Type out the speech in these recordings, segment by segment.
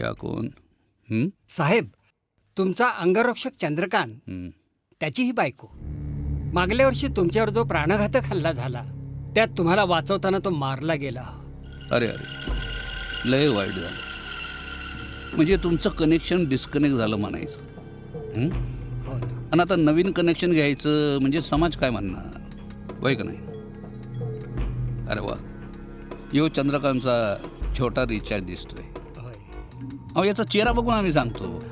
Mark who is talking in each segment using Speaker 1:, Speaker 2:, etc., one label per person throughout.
Speaker 1: या कोण हं?
Speaker 2: साहेब तुमचा अंगरक्षक चंद्रकांत
Speaker 1: हं.
Speaker 2: त्याची ही बायको मागल्या वर्षी तुमच्यावर जो प्राणघातक हल्ला झाला त्यात तुम्हाला वाचवताना तो मारला गेला
Speaker 1: अरे अरे लय वाईट झालं म्हणजे तुमचं कनेक्शन डिस्कनेक्ट झालं म्हणायचं हं?
Speaker 2: हो ना.
Speaker 1: आणि आता नवीन कनेक्शन घ्यायचं म्हणजे समाज काय म्हणणार वय का नाही अरे वा यो चंद्रकांतचा छोटा रिचार्ज दिसतोय. अहो याचा चेहरा बघून आम्ही सांगतो.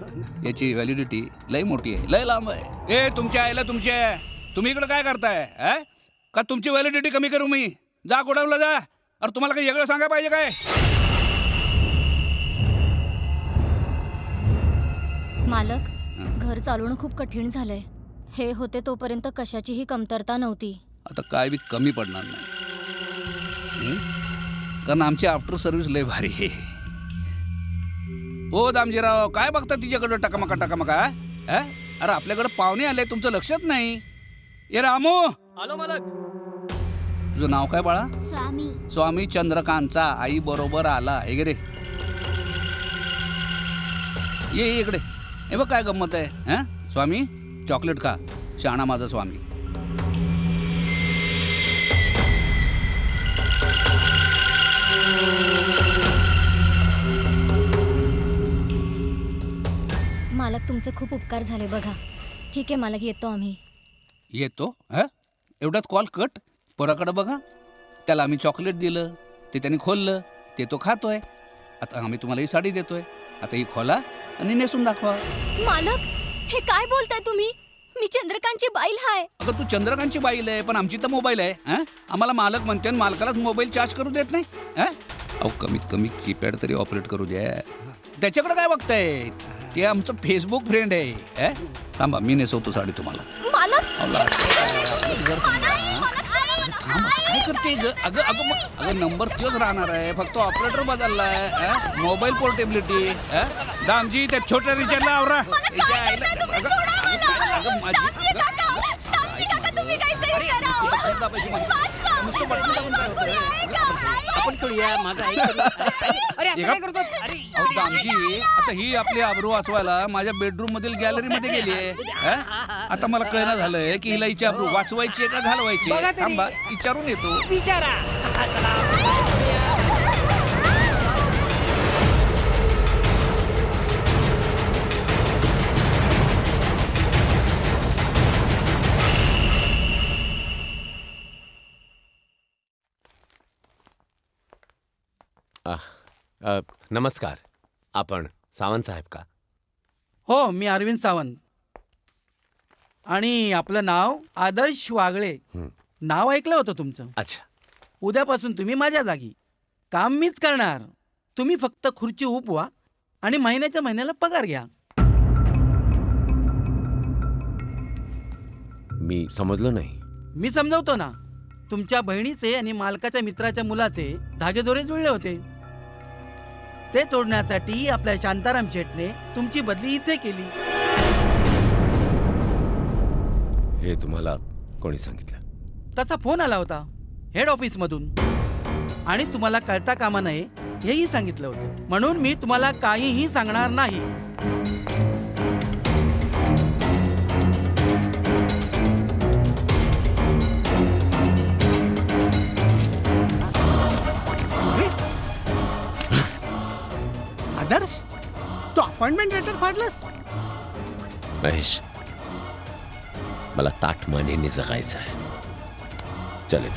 Speaker 1: याची व्हॅलिडिटी लय मोठी आहे. लय लांब आहे. ए तुमच्या आईला तुमचे तुम्ही इकडे काय करताय? अ? का तुमची व्हॅलिडिटी कमी करू मी? जा गोडाऊनला जा. अरे तुम्हाला काही वेगळं सांगायला पाहिजे काय?
Speaker 3: मालक. घर चालवणं खूप कठीण झालंय. हे होते तोपर्यंत कशाचीही कमतरता नव्हती.
Speaker 1: आता काय बी कमी पडणार नाही. हं? कारण आमची आफ्टर सर्व्हिस लय भारी आहे. हो दामजीराव काय बघता तिच्याकडं टकामका टकामका अ? अरे आपल्याकडं पाहुणे आले तुमचं लक्षात नाही. ये रामू!
Speaker 2: आलो मालक.
Speaker 1: तुझं नाव काय बाळा?
Speaker 3: स्वामी.
Speaker 1: स्वामी चंद्रकांतचा आई बरोबर आला. हे गे रे. ये ये इकडे. हे बघ काय गंमत आहे हा? स्वामी चॉकलेट खा. शहाणा माझा स्वामी.
Speaker 3: तुमचे खूप उपकार झाले बघा. ठीक आहे मालक येतो आम्ही.
Speaker 1: येतो? हा? एवढ्यात कॉल कट? पोराकडं बघा. त्याला आम्ही चॉकलेट दिलं ते त्याने खोललं ते तो खातोय. आता आम्ही तुम्हाला ही साडी देतोय. आता ही खोला आणि नेसून दाखवा.
Speaker 3: मालक हे काय बोलताय तुम्ही? मी चंद्रकांतची बाईल हाय.
Speaker 1: अगं तू चंद्रकांतची बाईल आहे पण आमची तर मोबाईल आहे हा? आम्हाला मालक म्हणते आणि मालकालाच मोबाईल चार्ज करू देत नाही हा? अहो कमीत कमी कीपॅड तरी ऑपरेट करू द्या. त्याच्याकडे काय बघताय? ते आमचं फेसबुक फ्रेंड आहे हा? थांबा मी नेसवतो साडी तुम्हाला थांब, असं काय करते ग अगं अगं मग अगं नंबर तोच राहणार आहे फक्त ऑपरेटर बदललाय हा? मोबाईल पोर्टेबिलिटी हा? दामजी त्या छोट्या रिचार्जला आवरा याच्या आईला- अगं- अगं- अगं माझी अगं- अरे, दाबायची माझी. नुसतं बटन दाबून काय होतंय?
Speaker 2: आपण खेळूया माझा ऐक. अरे असं काय करतो? अरे
Speaker 1: अहो, दामजी आता ही आपली आबरू वाचवायला माझ्या बेडरूम मधील गॅलरी मध्ये गेली आहे. आता मला कळना झालंय की हिला हिची आबरू वाचवायची आहे का घालवायची आहे?
Speaker 2: तरी.
Speaker 1: थांबा विचारून येतो.
Speaker 2: विचारा. हा, चला.
Speaker 4: अ, नमस्कार. आपण सावंत साहेब का?
Speaker 5: हो मी अरविंद सावंत. आणि आपलं नाव आदर्श वागळे.
Speaker 4: हं.
Speaker 5: नाव ऐकलं होतं तुमचं?
Speaker 4: अच्छा.
Speaker 5: उद्यापासून तुम्ही माझ्या जागी. काम मीच करणार. तुम्ही फक्त खुर्ची उपवा आणि महिन्याच्या महिन्याला पगार घ्या.
Speaker 4: मी समजलो नाही.
Speaker 5: मी समजवतो ना. तुमच्या बहिणीचे आणि मालकाच्या मित्राच्या मुलाचे धागेदोरे जुळले होते. ते तोडण्यासाठी आपल्या शांताराम शेटने तुमची बदली इथे केली.
Speaker 4: हे तुम्हाला कोणी सांगितलं?
Speaker 5: तसा फोन आला होता हेड ऑफिसमधून आणि तुम्हाला कळता कामा नये हेही सांगितलं होतं. म्हणून मी तुम्हाला काहीही सांगणार नाही.
Speaker 2: तू अपॉइंटमेंट लेटर फाडलंस?
Speaker 4: महेश मला ताट मानेने जगायचं आहे. चल इथं.